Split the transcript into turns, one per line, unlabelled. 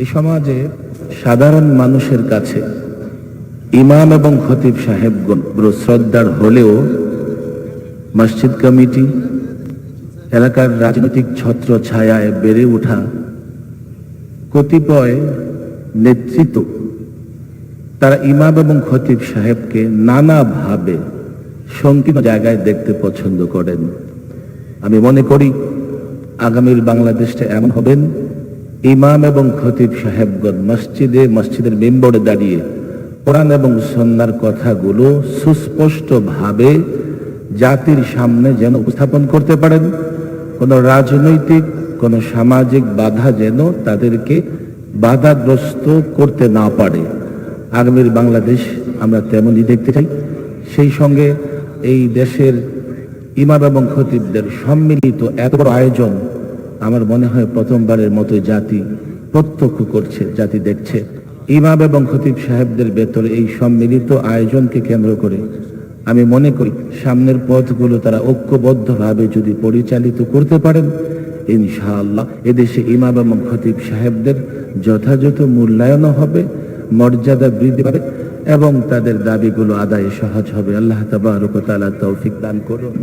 এই সমাজে সাধারণ মানুষের কাছে ইমাম এবং খতিব সাহেব শ্রদ্ধার হলেও মসজিদ কমিটি, এলাকার রাজনৈতিক ছত্র ছায়ায় বেড়ে ওঠা কতিপয় নেতৃত্ব, তারা ইমাম এবং খতিব সাহেবকে নানাভাবে সংকীর্ণ জায়গায় দেখতে পছন্দ করেন। আমি মনে করি আগামীর বাংলাদেশটা এমন হবেন ইমাম এবং খতিব সাহেবগণ মসজিদে, মসজিদের মেম্বরে দাঁড়িয়ে কোরআন এবং সন্ন্যার কথাগুলো সুস্পষ্টভাবে জাতির সামনে যেন উপস্থাপন করতে পারেন। কোনো রাজনৈতিক, কোনো সামাজিক বাধা যেন তাদেরকে বাধাগ্রস্ত করতে না পারে। আগামীর বাংলাদেশ আমরা তেমনই দেখতে চাই। সেই সঙ্গে এই দেশের ইমাম এবং খতিবদের সম্মিলিত এত বড় আয়োজন আমার মনে হয় প্রথমবারের মতো জাতি প্রত্যক্ষ করছে, জাতি দেখছে। ইমাম এবং খতিব সাহেবদের ভেতরে এই সম্মিলিত আয়োজনকে কেন্দ্র করে আমি মনে করি সামনের পথগুলো তারা ঐক্যবদ্ধভাবে যদি পরিচালিত করতে পারেন, ইনশাআল্লাহ এদেশে ইমাম এবং খতিব সাহেবদের যথাযথ মূল্যায়নও হবে, মর্যাদা বৃদ্ধি পাবে এবং তাদের দাবিগুলো আদায়ে সহজ হবে। আল্লাহ তাবারক তাআলা তৌফিক দান করুন।